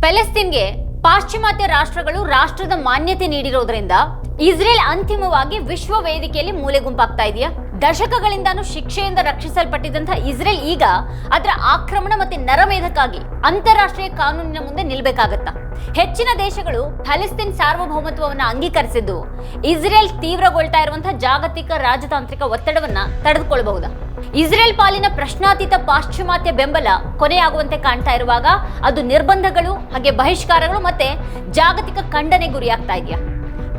ಪ್ಯಾಲೆಸ್ತೀನ್ಗೆ ಪಾಶ್ಚಿಮಾತ್ಯ ರಾಷ್ಟ್ರಗಳು ರಾಷ್ಟ್ರದ ಮಾನ್ಯತೆ ನೀಡಿರೋದ್ರಿಂದ ಇಸ್ರೇಲ್ ಅಂತಿಮವಾಗಿ ವಿಶ್ವ ವೇದಿಕೆಯಲ್ಲಿ ಮೂಲೆ ಗುಂಪಾಗ್ತಾ ಇದೆಯಾ? ದಶಕಗಳಿಂದಾನು ಶಿಕ್ಷೆಯಿಂದ ರಕ್ಷಿಸಲ್ಪಟ್ಟಿದ್ದಂತಹ ಇಸ್ರೇಲ್ ಈಗ ಅದರ ಆಕ್ರಮಣ ಮತ್ತೆ ನರಮೇಧಕ್ಕಾಗಿ ಅಂತಾರಾಷ್ಟ್ರೀಯ ಕಾನೂನಿನ ಮುಂದೆ ನಿಲ್ಬೇಕಾಗತ್ತಾ? ಹೆಚ್ಚಿನ ದೇಶಗಳು ಫಲಿಸ್ತೀನ್ ಸಾರ್ವಭೌಮತ್ವವನ್ನು ಅಂಗೀಕರಿಸಿದ್ದು. ಇಸ್ರೇಲ್ ತೀವ್ರಗೊಳ್ತಾ ಇರುವಂತಹ ಜಾಗತಿಕ ರಾಜತಾಂತ್ರಿಕ ಒತ್ತಡವನ್ನ ತಡೆದುಕೊಳ್ಳಬಹುದಾ? ಇಸ್ರೇಲ್ ಪಾಲಿನ ಪ್ರಶ್ನಾತೀತ ಪಾಶ್ಚಿಮಾತ್ಯ ಬೆಂಬಲ ಕೊನೆಯಾಗುವಂತೆ ಕಾಣ್ತಾ ಇರುವಾಗ ಅದು ನಿರ್ಬಂಧಗಳು ಹಾಗೆ ಬಹಿಷ್ಕಾರಗಳು ಮತ್ತೆ ಜಾಗತಿಕ ಖಂಡನೆ ಗುರಿಯಾಗ್ತಾ ಇದೆಯಾ?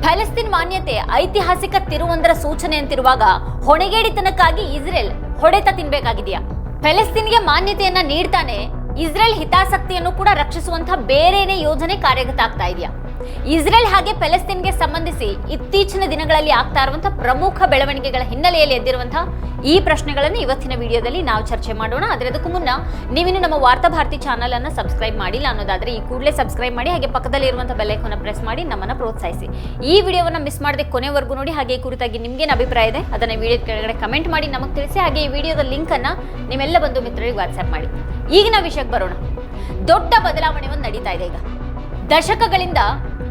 ಫಲಸ್ತೀನ್ ಮಾನ್ಯತೆ ಐತಿಹಾಸಿಕ ತಿರುವೊಂದರ ಸೂಚನೆ ಅಂತಿರುವಾಗ ಹೊಣೆಗೇಡಿತನಕ್ಕಾಗಿ ಇಸ್ರೇಲ್ ಹೊಡೆತ ತಿನ್ಬೇಕಾಗಿದೆಯಾ? ಫೆಲೆಸ್ತೀನ್ಗೆ ಮಾನ್ಯತೆಯನ್ನ ನೀಡ್ತಾನೆ ಇಸ್ರೇಲ್ ಹಿತಾಸಕ್ತಿಯನ್ನು ಕೂಡ ರಕ್ಷಿಸುವಂತಹ ಬೇರೇನೇ ಯೋಜನೆ ಕಾರ್ಯಗತ ಆಗ್ತಾ ಇದೆಯಾ? ಇಸ್ರೇಲ್ ಹಾಗೆ ಪ್ಯಾಲೆಸ್ತೀನ್ಗೆ ಸಂಬಂಧಿಸಿ ಇತ್ತೀಚಿನ ದಿನಗಳಲ್ಲಿ ಆಗ್ತಾ ಇರುವಂತಹ ಪ್ರಮುಖ ಬೆಳವಣಿಗೆಗಳ ಹಿನ್ನೆಲೆಯಲ್ಲಿ ಎದ್ದಿರುವಂತಹ ಈ ಪ್ರಶ್ನೆಗಳನ್ನು ಇವತ್ತಿನ ವಿಡಿಯೋದಲ್ಲಿ ನಾವು ಚರ್ಚೆ ಮಾಡೋಣ. ಆದರೆ ಅದಕ್ಕೂ ಮುನ್ನ ನೀವಿನ್ನು ನಮ್ಮ ವಾರ್ತಾ ಭಾರತಿ ಚಾನಲ್ ಅನ್ನು ಸಬ್ಸ್ಕ್ರೈಬ್ ಮಾಡಿಲ್ಲ ಅನ್ನೋದಾದ್ರೆ ಈ ಕೂಡಲೇ ಸಬ್ಸ್ಕ್ರೈಬ್ ಮಾಡಿ, ಹಾಗೆ ಪಕ್ಕದಲ್ಲಿ ಇರುವಂತಹ ಬೆಲ್ಲೈಕನ್ನ ಪ್ರೆಸ್ ಮಾಡಿ ನಮ್ಮನ್ನ ಪ್ರೋತ್ಸಾಹಿಸಿ. ಈ ವಿಡಿಯೋವನ್ನು ಮಿಸ್ ಮಾಡದೆ ಕೊನೆವರೆಗೂ ನೋಡಿ, ಹಾಗೆ ಈ ಕುರಿತಾಗಿ ನಿಮ್ಗೇನು ಅಭಿಪ್ರಾಯ ಇದೆ ಅದನ್ನು ವಿಡಿಯೋ ಕೆಳಗಡೆ ಕಮೆಂಟ್ ಮಾಡಿ ನಮಗೆ ತಿಳಿಸಿ, ಹಾಗೆ ಈ ವಿಡಿಯೋದ ಲಿಂಕ್ ಅನ್ನ ನಿಮ್ಮೆಲ್ಲ ಬಂಧು ಮಿತ್ರರಿಗೆ ವಾಟ್ಸ್ಆಪ್ ಮಾಡಿ. ಈಗಿನ ವಿಷಯಕ್ಕೆ ಬರೋಣ. ದೊಡ್ಡ ಬದಲಾವಣೆ ಒಂದು ನಡೀತಾ ಇದೆ ಈಗ. ದಶಕಗಳಿಂದ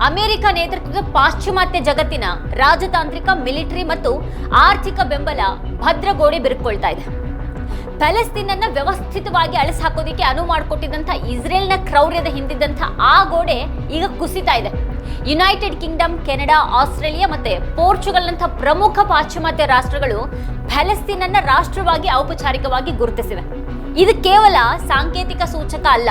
ಅಮೆರಿಕ ನೇತೃತ್ವದ ಪಾಶ್ಚಿಮಾತ್ಯ ಜಗತ್ತಿನ ರಾಜತಾಂತ್ರಿಕ, ಮಿಲಿಟರಿ ಮತ್ತು ಆರ್ಥಿಕ ಬೆಂಬಲ ಭದ್ರಗೋಡೆ ಬಿರುಕೊಳ್ತಾ ಇದೆ. ಪ್ಯಾಲೆಸ್ತೀನ್ ಅನ್ನ ವ್ಯವಸ್ಥಿತವಾಗಿ ಅಳಿಸಾಕೋದಿಕ್ಕೆ ಅನುವು ಮಾಡಿಕೊಟ್ಟಿದ್ದಂಥ ಇಸ್ರೇಲ್ನ ಕ್ರೌರ್ಯದ ಹಿಂದಿದ್ದಂಥ ಆ ಗೋಡೆ ಈಗ ಕುಸಿತಾ ಇದೆ. ಯುನೈಟೆಡ್ ಕಿಂಗ್ಡಮ್, ಕೆನಡಾ, ಆಸ್ಟ್ರೇಲಿಯಾ ಮತ್ತೆ ಪೋರ್ಚುಗಲ್ನಂಥ ಪ್ರಮುಖ ಪಾಶ್ಚಿಮಾತ್ಯ ರಾಷ್ಟ್ರಗಳು ಪ್ಯಾಲೆಸ್ತೀನ್ ಅನ್ನ ರಾಷ್ಟ್ರವಾಗಿ ಔಪಚಾರಿಕವಾಗಿ ಗುರುತಿಸಿವೆ. ಇದು ಕೇವಲ ಸಾಂಕೇತಿಕ ಸೂಚಕ ಅಲ್ಲ.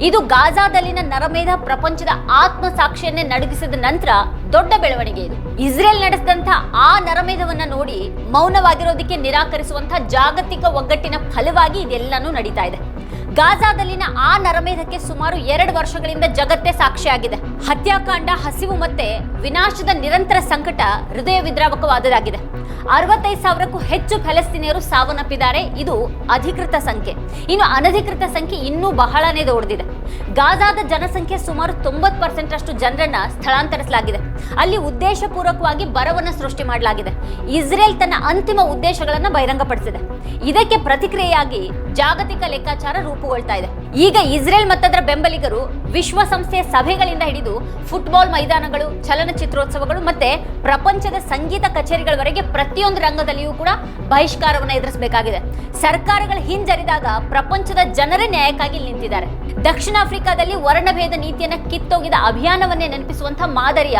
ಇದು ಗಾಜಾದಲ್ಲಿನ ನರಮೇಧ ಪ್ರಪಂಚದ ಆತ್ಮಸಾಕ್ಷಿಯನ್ನೇ ನಡುಗಿಸಿದ ನಂತರ ದೊಡ್ಡ ಬೆಳವಣಿಗೆ ಇದು. ಇಸ್ರೇಲ್ ನಡೆಸಿದಂತ ಆ ನರಮೇಧವನ್ನ ನೋಡಿ ಮೌನವಾಗಿರೋದಕ್ಕೆ ನಿರಾಕರಿಸುವಂತಹ ಜಾಗತಿಕ ಒಗ್ಗಟ್ಟಿನ ಫಲವಾಗಿ ಇದೆಲ್ಲಾನು ನಡೀತಾ ಇದೆ. ಗಾಜಾದಲ್ಲಿನ ಆ ನರಮೇಧಕ್ಕೆ ಸುಮಾರು ಎರಡು ವರ್ಷಗಳಿಂದ ಜಗತ್ತೇ ಸಾಕ್ಷಿಯಾಗಿದೆ. ಹತ್ಯಾಕಾಂಡ, ಹಸಿವು ಮತ್ತೆ ವಿನಾಶದ ನಿರಂತರ ಸಂಕಟ ಹೃದಯ ವಿದ್ರಾವಕವಾದದಾಗಿದೆ ಅರವತ್ತೈದು ಸಾವಿರಕ್ಕೂ ಹೆಚ್ಚು ಫೆಲಸ್ತೀನಿಯರು ಸಾವನ್ನಪ್ಪಿದ್ದಾರೆ. ಇದು ಅಧಿಕೃತ ಸಂಖ್ಯೆ. ಇನ್ನು ಅನಧಿಕೃತ ಸಂಖ್ಯೆ ಇನ್ನೂ ಬಹಳನೇ ದೊಡ್ಡದಿದೆ. ಗಾಜಾದ ಜನಸಂಖ್ಯೆ ಸುಮಾರು ತೊಂಬತ್ತು ಪರ್ಸೆಂಟ್ ಅಷ್ಟು ಜನರನ್ನ ಸ್ಥಳಾಂತರಿಸಲಾಗಿದೆ. ಅಲ್ಲಿ ಉದ್ದೇಶಪೂರ್ವಕವಾಗಿ ಬರವನ್ನ ಸೃಷ್ಟಿ ಮಾಡಲಾಗಿದೆ. ಇಸ್ರೇಲ್ ತನ್ನ ಅಂತಿಮ ಉದ್ದೇಶಗಳನ್ನ ಬಹಿರಂಗಪಡಿಸಿದೆ. ಇದಕ್ಕೆ ಪ್ರತಿಕ್ರಿಯೆಯಾಗಿ ಜಾಗತಿಕ ಲೆಕ್ಕಾಚಾರ ರೂಪುಗೊಳ್ತಾ ಇದೆ. ಈಗ ಇಸ್ರೇಲ್ ಮತ್ತದರ ಬೆಂಬಲಿಗರು ವಿಶ್ವಸಂಸ್ಥೆಯ ಸಭೆಗಳಿಂದ ಹಿಡಿದು ಫುಟ್ಬಾಲ್ ಮೈದಾನಗಳು, ಚಲನಚಿತ್ರೋತ್ಸವಗಳು ಮತ್ತೆ ಪ್ರಪಂಚದ ಸಂಗೀತ ಕಚೇರಿಗಳವರೆಗೆ ಪ್ರತಿಯೊಂದು ರಂಗದಲ್ಲಿಯೂ ಕೂಡ ಬಹಿಷ್ಕಾರವನ್ನು ಎದುರಿಸಬೇಕಾಗಿದೆ. ಸರ್ಕಾರಗಳು ಹಿಂಜರಿದಾಗ ಪ್ರಪಂಚದ ಜನರೇ ನ್ಯಾಯಕ್ಕಾಗಿ ನಿಂತಿದ್ದಾರೆ. ದಕ್ಷಿಣ ಆಫ್ರಿಕಾದಲ್ಲಿ ವರ್ಣಭೇದ ನೀತಿಯನ್ನ ಕಿತ್ತೋಗಿದ ಅಭಿಯಾನವನ್ನೇ ನೆನಪಿಸುವಂತಹ ಮಾದರಿಯ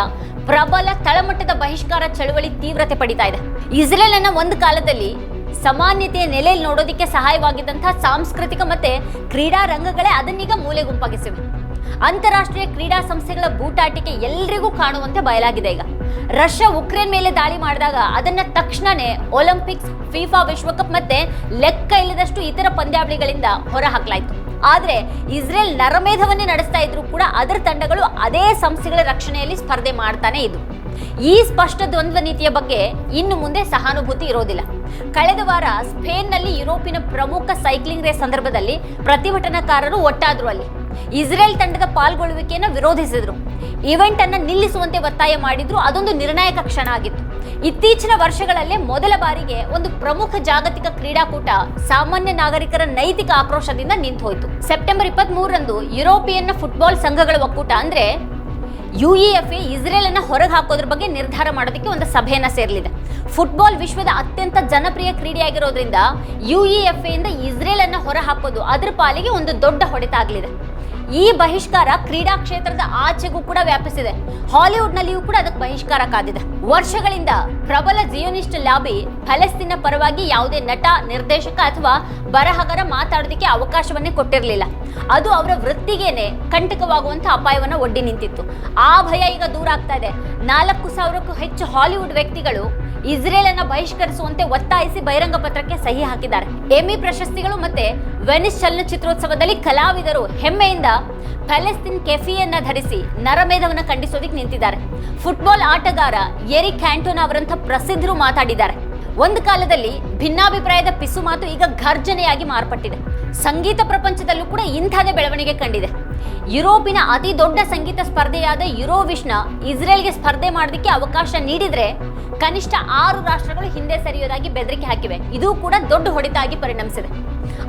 ಪ್ರಬಲ ತಳಮಟ್ಟದ ಬಹಿಷ್ಕಾರ ಚಳುವಳಿ ತೀವ್ರತೆ ಪಡಿತಾ ಇದೆ. ಇಸ್ರೇಲ್ ಅನ್ನ ಒಂದು ಕಾಲದಲ್ಲಿ ಸಮಾನ್ಯತೆಯ ನೆಲೆಯಲ್ಲಿ ನೋಡೋದಕ್ಕೆ ಸಹಾಯವಾಗಿದ್ದಂತಹ ಸಾಂಸ್ಕೃತಿಕ ಮತ್ತೆ ಕ್ರೀಡಾ ರಂಗಗಳೇ ಅದನ್ನೀಗ ಮೂಲೆ ಗುಂಪಾಗಿಸಿವೆ. ಅಂತಾರಾಷ್ಟ್ರೀಯ ಕ್ರೀಡಾ ಸಂಸ್ಥೆಗಳ ಬೂಟಾಟಿಕೆ ಎಲ್ರಿಗೂ ಕಾಣುವಂತೆ ಬಯಲಾಗಿದೆ ಈಗ. ರಷ್ಯಾ ಉಕ್ರೇನ್ ಮೇಲೆ ದಾಳಿ ಮಾಡಿದಾಗ ಅದನ್ನ ತಕ್ಷಣನೇ ಒಲಿಂಪಿಕ್ಸ್, ಫಿಫಾ ವಿಶ್ವಕಪ್ ಮತ್ತೆ ಲೆಕ್ಕ ಇಲ್ಲದಷ್ಟು ಇತರ ಪಂದ್ಯಾವಳಿಗಳಿಂದ ಹೊರ ಹಾಕಲಾಯಿತು ಆದ್ರೆ ಇಸ್ರೇಲ್ ನರಮೇಧವನ್ನೇ ನಡೆಸ್ತಾ ಇದ್ರು ಕೂಡ ಅದರ ತಂಡಗಳು ಅದೇ ಸಂಸ್ಥೆಗಳ ರಕ್ಷಣೆಯಲ್ಲಿ ಸ್ಪರ್ಧೆ ಮಾಡ್ತಾನೆ ಇದ್ವು ಈ ಸ್ಪಷ್ಟ ದ್ವಂದ್ವ ನೀತಿಯ ಬಗ್ಗೆ ಇನ್ನು ಮುಂದೆ ಸಹಾನುಭೂತಿ ಇರೋದಿಲ್ಲ. ಕಳೆದ ವಾರ ಸ್ಪೇನ್ನಲ್ಲಿ ಯುರೋಪಿನ ಪ್ರಮುಖ ಸೈಕ್ಲಿಂಗ್ ರೇಸ್ ಸಂದರ್ಭದಲ್ಲಿ ಪ್ರತಿಭಟನಾಕಾರರು ಒಟ್ಟಾದ್ರು ಅಲ್ಲಿ. ಇಸ್ರೇಲ್ ತಂಡದ ಪಾಲ್ಗೊಳ್ಳುವಿಕೆಯನ್ನು ವಿರೋಧಿಸಿದ್ರು. ಇವೆಂಟ್ ಅನ್ನು ನಿಲ್ಲಿಸುವಂತೆ ಒತ್ತಾಯ ಮಾಡಿದ್ರು. ಅದೊಂದು ನಿರ್ಣಾಯಕ ಕ್ಷಣ ಆಗಿತ್ತು. ಇತ್ತೀಚಿನ ವರ್ಷಗಳಲ್ಲೇ ಮೊದಲ ಬಾರಿಗೆ ಒಂದು ಪ್ರಮುಖ ಜಾಗತಿಕ ಕ್ರೀಡಾಕೂಟ ಸಾಮಾನ್ಯ ನಾಗರಿಕರ ನೈತಿಕ ಆಕ್ರೋಶದಿಂದ ನಿಂತು ಹೋಯಿತು ಸೆಪ್ಟೆಂಬರ್ ಇಪ್ಪತ್ತ್ ಮೂರರಂದು ಯುರೋಪಿಯನ್ ಫುಟ್ಬಾಲ್ ಸಂಘಗಳ ಒಕ್ಕೂಟ ಅಂದ್ರೆ ಯುಇಎಫ್ಎ ಇಸ್ರೇಲ್ ಅನ್ನ ಹೊರಗೆ ಹಾಕೋದ್ರ ಬಗ್ಗೆ ನಿರ್ಧಾರ ಮಾಡೋದಕ್ಕೆ ಒಂದು ಸಭೆಯನ್ನ ಸೇರಲಿದೆ. ಫುಟ್ಬಾಲ್ ವಿಶ್ವದ ಅತ್ಯಂತ ಜನಪ್ರಿಯ ಕ್ರೀಡೆಯಾಗಿರೋದ್ರಿಂದ ಯುಇಎಫ್ಎ ಇಂದ ಇಸ್ರೇಲ್ ಅನ್ನ ಹೊರ ಹಾಕೋದು ಅದರ ಪಾಲಿಗೆ ಒಂದು ದೊಡ್ಡ ಹೊಡೆತ ಆಗಲಿದೆ. ಈ ಬಹಿಷ್ಕಾರ ಕ್ರೀಡಾ ಕ್ಷೇತ್ರದ ಆಚೆಗೂ ಕೂಡ ವ್ಯಾಪಿಸಿದೆ. ಹಾಲಿವುಡ್ನಲ್ಲಿಯೂ ಕೂಡ ಅದಕ್ಕೆ ಬಹಿಷ್ಕಾರ ಕಾದಿದೆ. ವರ್ಷಗಳಿಂದ ಪ್ರಬಲ ಜಿಯೋನಿಸ್ಟ್ ಲಾಬಿ ಫಲಸ್ತೀನ ಪರವಾಗಿ ಯಾವುದೇ ನಟ, ನಿರ್ದೇಶಕ ಅಥವಾ ಬರಹಗಾರ ಮಾತಾಡೋದಕ್ಕೆ ಅವಕಾಶವನ್ನೇ ಕೊಟ್ಟಿರಲಿಲ್ಲ. ಅದು ಅವರ ವೃತ್ತಿಗೇನೆ ಕಂಟಕವಾಗುವಂತ ಅಪಾಯವನ್ನು ಒಡ್ಡಿ ನಿಂತಿತ್ತು. ಆ ಭಯ ಈಗ ದೂರ ಆಗ್ತಾ ಇದೆ. ನಾಲ್ಕು ಸಾವಿರಕ್ಕೂ ಹೆಚ್ಚು ಹಾಲಿವುಡ್ ವ್ಯಕ್ತಿಗಳು ಇಸ್ರೇಲ್ ಅನ್ನ ಬಹಿಷ್ಕರಿಸುವಂತೆ ಒತ್ತಾಯಿಸಿ ಬಹಿರಂಗ ಪತ್ರಕ್ಕೆ ಸಹಿ ಹಾಕಿದ್ದಾರೆ. ಎಮಿ ಪ್ರಶಸ್ತಿಗಳು ಮತ್ತೆ ವೆನಿಸ್ ಚಲನಚಿತ್ರೋತ್ಸವದಲ್ಲಿ ಕಲಾವಿದರು ಹೆಮ್ಮೆಯಿಂದ ಪ್ಯಾಲೆಸ್ತೀನ್ ಕೆಫಿಯನ್ನ ಧರಿಸಿ ನರಮೇಧವನ್ನ ಖಂಡಿಸೋದಕ್ಕೆ ನಿಂತಿದ್ದಾರೆ. ಫುಟ್ಬಾಲ್ ಆಟಗಾರ ಎರಿ ಕ್ಯಾಂಟೋನ್ ಅವರಂಥ ಪ್ರಸಿದ್ಧರು ಮಾತಾಡಿದ್ದಾರೆ. ಒಂದು ಕಾಲದಲ್ಲಿ ಭಿನ್ನಾಭಿಪ್ರಾಯದ ಪಿಸು ಮಾತು ಈಗ ಘರ್ಜನೆಯಾಗಿ ಮಾರ್ಪಟ್ಟಿದೆ. ಸಂಗೀತ ಪ್ರಪಂಚದಲ್ಲೂ ಕೂಡ ಇಂಥದೇ ಬೆಳವಣಿಗೆ ಕಂಡಿದೆ. ಯುರೋಪಿನ ಅತಿ ದೊಡ್ಡ ಸಂಗೀತ ಸ್ಪರ್ಧೆಯಾದ ಯುರೋವಿಶ್ನ ಇಸ್ರೇಲ್ಗೆ ಸ್ಪರ್ಧೆ ಮಾಡೋದಕ್ಕೆ ಅವಕಾಶ ನೀಡಿದ್ರೆ ಕನಿಷ್ಠ ಆರು ರಾಷ್ಟ್ರಗಳು ಹಿಂದೆ ಸರಿಯೋದಾಗಿ ಬೆದರಿಕೆ ಹಾಕಿವೆ. ಇದು ಕೂಡ ದೊಡ್ಡ ಹೊಡೆತ ಆಗಿ ಪರಿಣಮಿಸಿದೆ.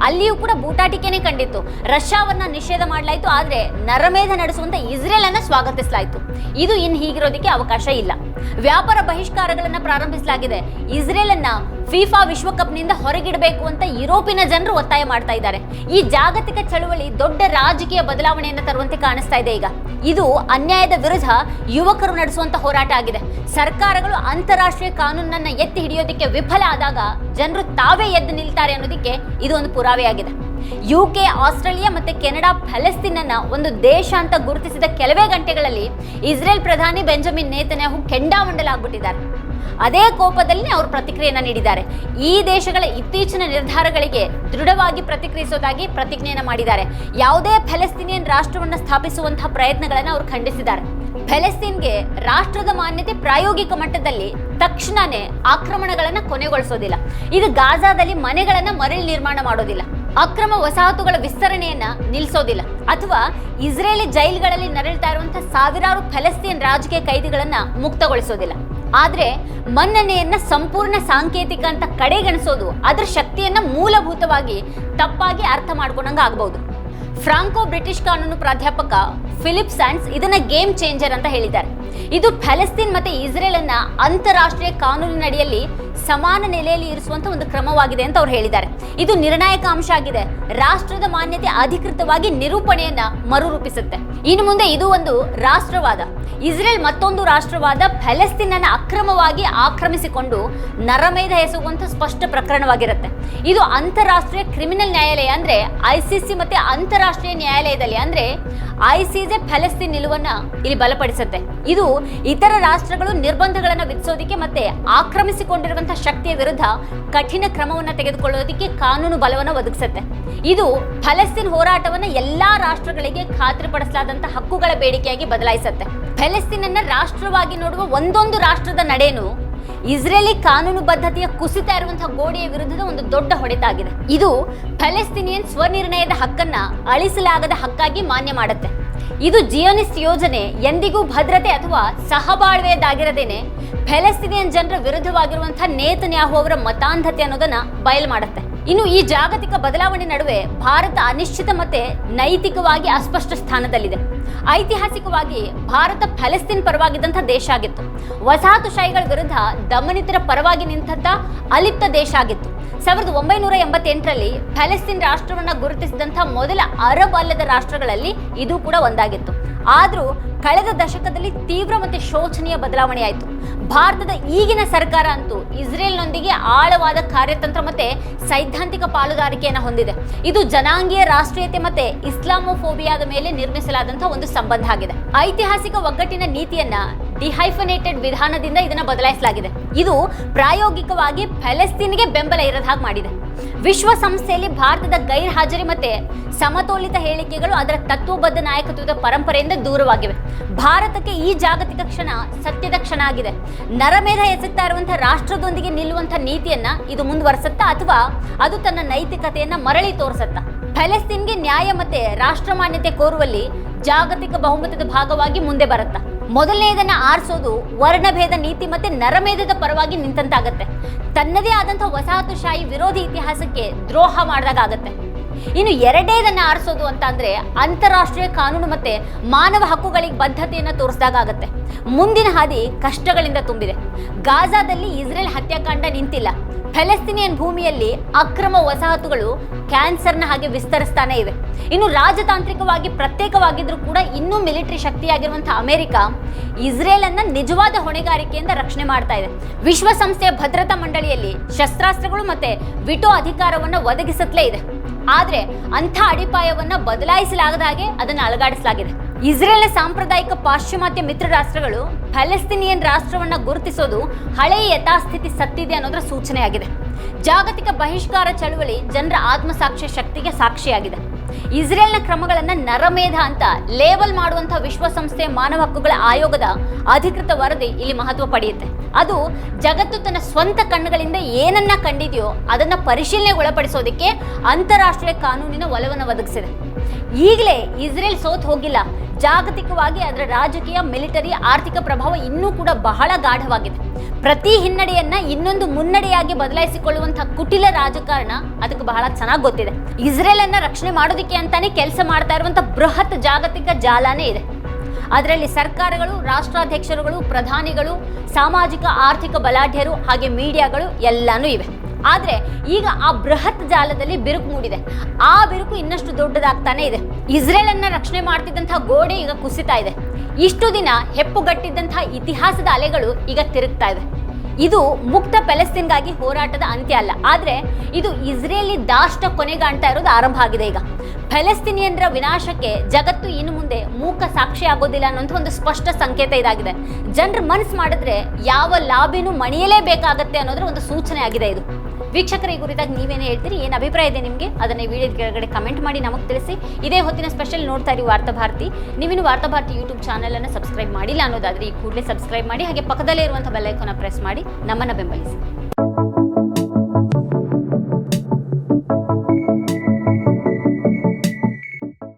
ಅಲ್ಲಿಯೂ ಕೂಡ ಬೂಟಾಟಿಕೆನೆ ಕಂಡಿತ್ತು. ರಷ್ಯಾವನ್ನ ನಿಷೇಧ ಮಾಡಲಾಯಿತು, ಆದ್ರೆ ನರಮೇಧ ನಡೆಸುವಂತ ಇಸ್ರೇಲ್ ಅನ್ನ ಸ್ವಾಗತಿಸಲಾಯಿತು. ಇದು ಇನ್ ಹೀಗಿರೋದಕ್ಕೆ ಅವಕಾಶ ಇಲ್ಲ. ವ್ಯಾಪಾರ ಬಹಿಷ್ಕಾರಗಳನ್ನು ಪ್ರಾರಂಭಿಸಲಾಗಿದೆ. ಇಸ್ರೇಲ್ ಅನ್ನ ಫಿಫಾ ವಿಶ್ವಕಪ್ನಿಂದ ಹೊರಗಿಡಬೇಕು ಅಂತ ಯುರೋಪಿನ ಜನರು ಒತ್ತಾಯ ಮಾಡ್ತಾ ಇದ್ದಾರೆ. ಈ ಜಾಗತಿಕ ಚಳುವಳಿ ದೊಡ್ಡ ರಾಜಕೀಯ ಬದಲಾವಣೆಯನ್ನು ತರುವಂತೆ ಕಾಣಿಸ್ತಾ ಇದೆ ಈಗ. ಇದು ಅನ್ಯಾಯದ ವಿರುದ್ಧ ಯುವಕರು ನಡೆಸುವಂತ ಹೋರಾಟ ಆಗಿದೆ. ಸರ್ಕಾರಗಳು ಅಂತಾರಾಷ್ಟ್ರೀಯ ಕಾನೂನನ್ನ ಎತ್ತಿ ಹಿಡಿಯೋದಕ್ಕೆ ವಿಫಲ ಆದಾಗ ಜನರು ತಾವೇ ಎದ್ದು ನಿಲ್ತಾರೆ ಅನ್ನೋದಕ್ಕೆ ಇದು ಒಂದು ಪುರಾವೆಯಾಗಿದೆ. ಯುಕೆ ಆಸ್ಟ್ರೇಲಿಯಾ ಮತ್ತು ಕೆನಡಾ, ಫೆಲೆಸ್ತೀನನ್ನು ಒಂದು ದೇಶ ಅಂತ ಗುರುತಿಸಿದ ಕೆಲವೇ ಗಂಟೆಗಳಲ್ಲಿ ಇಸ್ರೇಲ್ ಪ್ರಧಾನಿ ಬೆಂಜಮಿನ್ ನೇತನ್ಯಾಹು ಕೆಂಡಾಮಂಡಲಾಗ್ಬಿಟ್ಟಿದ್ದಾರೆ ಅದೇ ಕೋಪದಲ್ಲಿ ಅವರು ಪ್ರತಿಕ್ರಿಯೆಯನ್ನು ನೀಡಿದ್ದಾರೆ. ಈ ದೇಶಗಳ ಇತ್ತೀಚಿನ ನಿರ್ಧಾರಗಳಿಗೆ ದೃಢವಾಗಿ ಪ್ರತಿಕ್ರಿಯಿಸೋದಾಗಿ ಪ್ರತಿಜ್ಞೆಯನ್ನು ಮಾಡಿದ್ದಾರೆ. ಯಾವುದೇ ಫೆಲೆಸ್ತೀನಿಯನ್ ರಾಷ್ಟ್ರವನ್ನು ಸ್ಥಾಪಿಸುವಂತಹ ಪ್ರಯತ್ನಗಳನ್ನು ಅವರು ಖಂಡಿಸಿದ್ದಾರೆ. ಫೆಲೆಸ್ತೀನ್ಗೆ ರಾಷ್ಟ್ರದ ಮಾನ್ಯತೆ ಪ್ರಾಯೋಗಿಕ ಮಟ್ಟದಲ್ಲಿ ತಕ್ಷಣನೇ ಆಕ್ರಮಣಗಳನ್ನು ಕೊನೆಗೊಳಿಸೋದಿಲ್ಲ. ಇದು ಗಾಜಾದಲ್ಲಿ ಮನೆಗಳನ್ನು ಮರಳಿ ನಿರ್ಮಾಣ ಮಾಡೋದಿಲ್ಲ. ಅಕ್ರಮ ವಸಾಹತುಗಳ ವಿಸ್ತರಣೆಯನ್ನ ನಿಲ್ಲಿಸೋದಿಲ್ಲ ಅಥವಾ ಇಸ್ರೇಲಿ ಜೈಲ್ಗಳಲ್ಲಿ ನರಳ್ತಾ ಇರುವಂತಹ ಸಾವಿರಾರು ಫಲಸ್ತೀನ್ ರಾಜಕೀಯ ಕೈದಿಗಳನ್ನ ಮುಕ್ತಗೊಳಿಸೋದಿಲ್ಲ. ಆದ್ರೆ ಮನ್ನಣೆಯನ್ನ ಸಂಪೂರ್ಣ ಸಾಂಕೇತಿಕ ಅಂತ ಕಡೆಗಣಿಸೋದು ಅದರ ಶಕ್ತಿಯನ್ನ ಮೂಲಭೂತವಾಗಿ ತಪ್ಪಾಗಿ ಅರ್ಥ ಮಾಡ್ಕೊಂಡಂಗ ಆಗ್ಬಹುದು. ಫ್ರಾಂಕೋ ಬ್ರಿಟಿಷ್ ಕಾನೂನು ಪ್ರಾಧ್ಯಾಪಕ ಫಿಲಿಪ್ ಸ್ಯಾಂಡ್ಸ್ ಇದನ್ನ ಗೇಮ್ ಚೇಂಜರ್ ಅಂತ ಹೇಳಿದ್ದಾರೆ. ಇದು ಫಲಸ್ತೀನ್ ಮತ್ತೆ ಇಸ್ರೇಲ್ ಅನ್ನ ಅಂತಾರಾಷ್ಟ್ರೀಯ ಕಾನೂನಿನಡಿಯಲ್ಲಿ ಸಮಾನ ನೆಲೆಯಲ್ಲಿ ಇರಿಸುವಂತ ಒಂದು ಕ್ರಮವಾಗಿದೆ ಅಂತ ಅವ್ರು ಹೇಳಿದ್ದಾರೆ. ಇದು ನಿರ್ಣಾಯಕ ಅಂಶ ಆಗಿದೆ. ರಾಷ್ಟ್ರದ ಮಾನ್ಯತೆ ಅಧಿಕೃತವಾಗಿ ನಿರೂಪಣೆಯನ್ನ ಮರುರೂಪಿಸುತ್ತೆ. ಇನ್ನು ಮುಂದೆ ಇದು ಒಂದು ರಾಷ್ಟ್ರವಾದ, ಇಸ್ರೇಲ್ ಮತ್ತೊಂದು ರಾಷ್ಟ್ರವಾದ ಫೆಲೆಸ್ತೀನ್ ಅನ್ನ ಅಕ್ರಮವಾಗಿ ಆಕ್ರಮಿಸಿಕೊಂಡು ನರಮೇಧ ಎಸಗುವಂತ ಸ್ಪಷ್ಟ ಪ್ರಕರಣವಾಗಿರುತ್ತೆ. ಇದು ಅಂತಾರಾಷ್ಟ್ರೀಯ ಕ್ರಿಮಿನಲ್ ನ್ಯಾಯಾಲಯ ಅಂದ್ರೆ ಐಸಿಸಿ ಮತ್ತೆ ಅಂತಾರಾಷ್ಟ್ರೀಯ ನ್ಯಾಯಾಲಯದಲ್ಲಿ ಅಂದ್ರೆ ಐಸಿಜೆ ಫೆಲೆಸ್ತೀನ್ ನಿಲುವನ್ನ ಇಲ್ಲಿ ಬಲಪಡಿಸುತ್ತೆ. ಇದು ಇತರ ರಾಷ್ಟ್ರಗಳು ನಿರ್ಬಂಧಗಳನ್ನು ವಿಧಿಸೋದಿಕ್ಕೆ ಮತ್ತೆ ಆಕ್ರಮಿಸಿಕೊಂಡಿರುವಂತಹ ಶಕ್ತಿಯ ವಿರುದ್ಧ ಕಠಿಣ ಕ್ರಮವನ್ನು ತೆಗೆದುಕೊಳ್ಳೋದಕ್ಕೆ ಕಾನೂನು ಬಲವನ್ನು ಒದಗಿಸುತ್ತೆ. ಇದು ಫಲಸ್ತೀನ್ ಹೋರಾಟವನ್ನು ಎಲ್ಲಾ ರಾಷ್ಟ್ರಗಳಿಗೆ ಖಾತ್ರಿಪಡಿಸಲಾದಂತಹ ಹಕ್ಕುಗಳ ಬೇಡಿಕೆಯಾಗಿ ಬದಲಾಯಿಸುತ್ತೆ. ಫಲಸ್ತೀನನ್ನ ರಾಷ್ಟ್ರವಾಗಿ ನೋಡುವ ಒಂದೊಂದು ರಾಷ್ಟ್ರದ ನಡೆನು ಇಸ್ರೇಲಿ ಕಾನೂನು ಬದ್ಧತೆಯ ಕುಸಿತ ಇರುವಂತಹ ಗೋಡೆಯ ವಿರುದ್ಧದ ಒಂದು ದೊಡ್ಡ ಹೊಡೆತ ಆಗಿದೆ ಇದು ಫೆಲೆಸ್ತೀನಿಯನ್ ಸ್ವನಿರ್ಣಯದ ಹಕ್ಕನ್ನ ಅಳಿಸಲಾಗದ ಹಕ್ಕಾಗಿ ಮಾನ್ಯ ಮಾಡುತ್ತೆ. ಇದು ಜಿಯೋನಿಸ್ಟ್ ಯೋಜನೆ ಎಂದಿಗೂ ಭದ್ರತೆ ಅಥವಾ ಸಹಬಾಳ್ವೆಯದಾಗಿರದೇನೆ ಫೆಲೆಸ್ತೀನಿಯನ್ ಜನರ ವಿರುದ್ಧವಾಗಿರುವಂತಹ ನೇತನ್ಯಾಹು ಅವರ ಮತಾಂಧತೆ ಅನ್ನೋದನ್ನ ಬಯಲು ಮಾಡುತ್ತೆ. ಇನ್ನು ಈ ಜಾಗತಿಕ ಬದಲಾವಣೆ ನಡುವೆ ಭಾರತ ಅನಿಶ್ಚಿತ ಮತ್ತೆ ನೈತಿಕವಾಗಿ ಅಸ್ಪಷ್ಟ ಸ್ಥಾನದಲ್ಲಿದೆ. ಐತಿಹಾಸಿಕವಾಗಿ ಭಾರತ ಫೆಲೆಸ್ತೀನ್ ಪರವಾಗಿದ್ದಂಥ ದೇಶ ಆಗಿತ್ತು. ವಸಾಹತುಶಾಹಿಗಳ ವಿರುದ್ಧ ದಮನಿತರ ಪರವಾಗಿ ನಿಂತಂಥ ಅಲಿಪ್ತ ದೇಶ ಆಗಿತ್ತು. ಸಾವಿರದ ಒಂಬೈನೂರ ಎಂಬತ್ತೆಂಟರಲ್ಲಿ ಫೆಲೆಸ್ತೀನ್ ರಾಷ್ಟ್ರವನ್ನ ಗುರುತಿಸಿದಂಥ ಮೊದಲ ಅರಬ್ ಅಲ್ಲದ ರಾಷ್ಟ್ರಗಳಲ್ಲಿ ಇದು ಕೂಡ ಒಂದಾಗಿತ್ತು. ಆದರೂ ಕಳೆದ ದಶಕದಲ್ಲಿ ತೀವ್ರ ಮತ್ತು ಶೋಚನೀಯ ಬದಲಾವಣೆ ಆಯಿತು. ಭಾರತದ ಈಗಿನ ಸರ್ಕಾರ ಅಂತೂ ಇಸ್ರೇಲ್ನೊಂದಿಗೆ ಆಳವಾದ ಕಾರ್ಯತಂತ್ರ ಮತ್ತು ಸೈದ್ಧಾಂತಿಕ ಪಾಲುದಾರಿಕೆಯನ್ನು ಹೊಂದಿದೆ. ಇದು ಜನಾಂಗೀಯ ರಾಷ್ಟ್ರೀಯತೆ ಮತ್ತು ಇಸ್ಲಾಮೋಫೋಬಿಯಾದ ಮೇಲೆ ನಿರ್ಮಿಸಲಾದಂಥ ಒಂದು ಸಂಬಂಧ ಆಗಿದೆ. ಐತಿಹಾಸಿಕ ಒಗ್ಗಟ್ಟಿನ ನೀತಿಯನ್ನ ಡಿಹೈಫನೇಟೆಡ್ ವಿಧಾನದಿಂದ ಇದನ್ನ ಬದಲಾಯಿಸಲಾಗಿದೆ. ಇದು ಪ್ರಾಯೋಗಿಕವಾಗಿ ಫೆಲೆಸ್ತೀನ್ಗೆ ಬೆಂಬಲ ಇರದ ಹಾಗೆ ಮಾಡಿದೆ. ವಿಶ್ವಸಂಸ್ಥೆಯಲ್ಲಿ ಭಾರತದ ಗೈರ್ ಹಾಜರಿ ಮತ್ತೆ ಸಮತೋಲಿತ ಹೇಳಿಕೆಗಳು ಅದರ ತತ್ವಬದ್ಧ ನಾಯಕತ್ವದ ಪರಂಪರೆಯಿಂದ ದೂರವಾಗಿವೆ. ಭಾರತಕ್ಕೆ ಈ ಜಾಗತಿಕ ಕ್ಷಣ ಸತ್ಯದ ಕ್ಷಣ ಆಗಿದೆ. ನರಮೇಧ ಎಸೆತ್ತಾ ಇರುವಂತಹ ರಾಷ್ಟ್ರದೊಂದಿಗೆ ನಿಲ್ಲುವಂತಹ ನೀತಿಯನ್ನ ಇದು ಮುಂದುವರೆಸುತ್ತಾ ಅಥವಾ ಅದು ತನ್ನ ನೈತಿಕತೆಯನ್ನ ಮರಳಿ ತೋರಿಸುತ್ತಾ? ಫೆಲೆಸ್ತೀನ್ಗೆ ನ್ಯಾಯ ಮತ್ತೆ ರಾಷ್ಟ್ರಮಾನ್ಯತೆ ಕೋರುವಲ್ಲಿ ಜಾಗತಿಕ ಬಹುಮತದ ಭಾಗವಾಗಿ ಮುಂದೆ ಬರುತ್ತಾ? ಮೊದಲನೆಯದನ್ನ ಆರಿಸೋದು ವರ್ಣಭೇದ ನೀತಿ ಮತ್ತೆ ನರಮೇಧದ ಪರವಾಗಿ ನಿಂತಂತಾಗತ್ತೆ. ತನ್ನದೇ ಆದಂತಹ ವಸಾಹತುಶಾಹಿ ವಿರೋಧಿ ಇತಿಹಾಸಕ್ಕೆ ದ್ರೋಹ ಮಾಡಿದಾಗತ್ತೆ ಇನ್ನು ಎರಡೇದನ್ನ ಆರಿಸೋದು ಅಂತ ಅಂದ್ರೆ ಅಂತಾರಾಷ್ಟ್ರೀಯ ಕಾನೂನು ಮತ್ತೆ ಮಾನವ ಹಕ್ಕುಗಳಿಗೆ ಬದ್ಧತೆಯನ್ನ ತೋರಿಸಿದಾಗತ್ತೆ ಮುಂದಿನ ಹಾದಿ ಕಷ್ಟಗಳಿಂದ ತುಂಬಿದೆ. ಗಾಜಾದಲ್ಲಿ ಇಸ್ರೇಲ್ ಹತ್ಯಾಕಾಂಡ ನಿಂತಿಲ್ಲ. ಫೆಲೆಸ್ತೀನಿಯನ್ ಭೂಮಿಯಲ್ಲಿ ಅಕ್ರಮ ವಸಾಹತುಗಳು ಕ್ಯಾನ್ಸರ್ನ ಹಾಗೆ ವಿಸ್ತರಿಸ್ತಾನೆ ಇವೆ. ಇನ್ನು ರಾಜತಾಂತ್ರಿಕವಾಗಿ ಪ್ರತ್ಯೇಕವಾಗಿದ್ರೂ ಕೂಡ ಇನ್ನೂ ಮಿಲಿಟರಿ ಶಕ್ತಿಯಾಗಿರುವಂತಹ ಅಮೆರಿಕ ಇಸ್ರೇಲ್ ಅನ್ನ ನಿಜವಾದ ಹೊಣೆಗಾರಿಕೆಯಿಂದ ರಕ್ಷಣೆ ಮಾಡ್ತಾ ಇದೆ. ವಿಶ್ವಸಂಸ್ಥೆಯ ಭದ್ರತಾ ಮಂಡಳಿಯಲ್ಲಿ ಶಸ್ತ್ರಾಸ್ತ್ರಗಳು ಮತ್ತೆ ವಿಟೋ ಅಧಿಕಾರವನ್ನು ಒದಗಿಸುತ್ತಲೇ ಇದೆ. ಆದ್ರೆ ಅಂಥ ಅಡಿಪಾಯವನ್ನು ಬದಲಾಯಿಸಲಾಗದ ಹಾಗೆ ಅದನ್ನು ಅಲಗಾಡಿಸಲಾಗಿದೆ. ಇಸ್ರೇಲ್ನ ಸಾಂಪ್ರದಾಯಿಕ ಪಾಶ್ಚಿಮಾತ್ಯ ಮಿತ್ರ ರಾಷ್ಟ್ರಗಳು ಪ್ಯಾಲೆಸ್ತೀನಿಯನ್ ರಾಷ್ಟ್ರವನ್ನು ಗುರುತಿಸೋದು ಹಳೆಯ ಯಥಾಸ್ಥಿತಿ ಸತ್ತಿದೆ ಅನ್ನೋದರ ಸೂಚನೆಯಾಗಿದೆ. ಜಾಗತಿಕ ಬಹಿಷ್ಕಾರ ಚಳುವಳಿ ಜನರ ಆತ್ಮಸಾಕ್ಷಿ ಶಕ್ತಿಗೆ ಸಾಕ್ಷಿಯಾಗಿದೆ. ಇಸ್ರೇಲ್ನ ಕ್ರಮಗಳನ್ನ ನರಮೇಧ ಅಂತ ಲೇಬಲ್ ಮಾಡುವಂತಹ ವಿಶ್ವಸಂಸ್ಥೆ ಮಾನವ ಹಕ್ಕುಗಳ ಆಯೋಗದ ಅಧಿಕೃತ ವರದಿ ಇಲ್ಲಿ ಮಹತ್ವ ಪಡೆಯುತ್ತೆ. ಅದು ಜಗತ್ತು ತನ್ನ ಸ್ವಂತ ಕಣ್ಣುಗಳಿಂದ ಏನನ್ನ ಕಂಡಿದೆಯೋ ಅದನ್ನ ಪರಿಶೀಲನೆಗೆ ಒಳಪಡಿಸೋದಕ್ಕೆ ಅಂತಾರಾಷ್ಟ್ರೀಯ ಕಾನೂನಿನ ಒಲವನ್ನು ಒದಗಿಸಿದೆ. ಈಗಲೇ ಇಸ್ರೇಲ್ ಸೋತ್ ಹೋಗಿಲ್ಲ. ಜಾಗತಿಕವಾಗಿ ಅದರ ರಾಜಕೀಯ, ಮಿಲಿಟರಿ, ಆರ್ಥಿಕ ಪ್ರಭಾವ ಇನ್ನೂ ಕೂಡ ಬಹಳ ಗಾಢವಾಗಿದೆ. ಪ್ರತಿ ಹಿನ್ನಡೆಯನ್ನ ಇನ್ನೊಂದು ಮುನ್ನಡೆಯಾಗಿ ಬದಲಾಯಿಸಿಕೊಳ್ಳುವಂತಹ ಕುಟಿಲ ರಾಜಕಾರಣ ಅದಕ್ಕೆ ಬಹಳ ಚೆನ್ನಾಗಿ ಗೊತ್ತಿದೆ. ಇಸ್ರೇಲ್ ಅನ್ನ ರಕ್ಷಣೆ ಮಾಡೋದಕ್ಕೆ ಅಂತಾನೆ ಕೆಲಸ ಮಾಡ್ತಾ ಇರುವಂತಹ ಬೃಹತ್ ಜಾಗತಿಕ ಜಾಲನೇ ಇದೆ. ಅದರಲ್ಲಿ ಸರ್ಕಾರಗಳು, ರಾಷ್ಟ್ರಾಧ್ಯಕ್ಷರುಗಳು, ಪ್ರಧಾನಿಗಳು, ಸಾಮಾಜಿಕ, ಆರ್ಥಿಕ ಬಲಾಢ್ಯರು ಹಾಗೆ ಮೀಡಿಯಾಗಳು ಎಲ್ಲಾನು ಇವೆ. ಆದ್ರೆ ಈಗ ಆ ಬೃಹತ್ ಜಾಲದಲ್ಲಿ ಬಿರುಕು ಮೂಡಿದೆ. ಆ ಬಿರುಕು ಇನ್ನಷ್ಟು ದೊಡ್ಡದಾಗ್ತಾನೆ ಇದೆ. ಇಸ್ರೇಲ್ ಅನ್ನ ರಕ್ಷಣೆ ಮಾಡ್ತಿದ್ದಂತಹ ಗೋಡೆ ಈಗ ಕುಸಿತಾ ಇದೆ. ಇಷ್ಟು ದಿನ ಹೆಪ್ಪುಗಟ್ಟಿದ್ದಂತಹ ಇತಿಹಾಸದ ಅಲೆಗಳು ಈಗ ತಿರುಗ್ತಾ ಇದೆ. ಇದು ಮುಕ್ತ ಪೆಲೆಸ್ತೀನ್ಗಾಗಿ ಹೋರಾಟದ ಅಂತ್ಯ ಅಲ್ಲ. ಆದರೆ ಇದು ಇಸ್ರೇಲಿ ದಾಷ್ಟ ಕೊನೆಗಾಣ್ತಾ ಇರೋದು ಆರಂಭ ಆಗಿದೆ ಈಗ. ಫೆಲೆಸ್ತೀನಿಯನ್ರ ವಿನಾಶಕ್ಕೆ ಜಗತ್ತು ಇನ್ನು ಮುಂದೆ ಮೂಕ ಸಾಕ್ಷಿ ಆಗೋದಿಲ್ಲ ಅನ್ನೋಂಥ ಒಂದು ಸ್ಪಷ್ಟ ಸಂಕೇತ ಇದಾಗಿದೆ. ಜನರು ಮನಸ್ಸು ಮಾಡಿದ್ರೆ ಯಾವ ಲಾಭಿನೂ ಮಣಿಯಲೇಬೇಕಾಗತ್ತೆ ಅನ್ನೋದ್ರ ಒಂದು ಸೂಚನೆ ಆಗಿದೆ ಇದು. ವೀಕ್ಷಕರ ಈ ಕುರಿತಾಗಿ ನೀವೇನೇ ಹೇಳ್ತೀರಿ? ಏನು ಅಭಿಪ್ರಾಯ ಇದೆ ನಿಮಗೆ? ಅದನ್ನು ಈ ವಿಡಿಯೋದ ಕೆಳಗಡೆ ಕಮೆಂಟ್ ಮಾಡಿ ನಮಗೆ ತಿಳಿಸಿ. ಇದೇ ಹೊತ್ತಿನ ಸ್ಪೆಷಲ್ ನೋಡ್ತಾ ಇರಿ ವಾರ್ತಾಭಾರತಿ. ನೀವಿನ್ನು ವಾರ್ತಾಭಾರತಿ ಯೂಟ್ಯೂಬ್ ಚಾನಲನ್ನು ಸಬ್ಸ್ಕ್ರೈಬ್ ಮಾಡಿಲ್ಲ ಅನ್ನೋದಾದ್ರೆ ಈ ಕೂಡಲೇ ಸಬ್ಸ್ಕ್ರೈಬ್ ಮಾಡಿ, ಹಾಗೆ ಪಕ್ಕದಲ್ಲೇ ಇರುವಂಥ ಬೆಲ್ಲೈಕನ್ನ ಪ್ರೆಸ್ ಮಾಡಿ, ನಮ್ಮನ್ನು ಬೆಂಬಲಿಸಿ.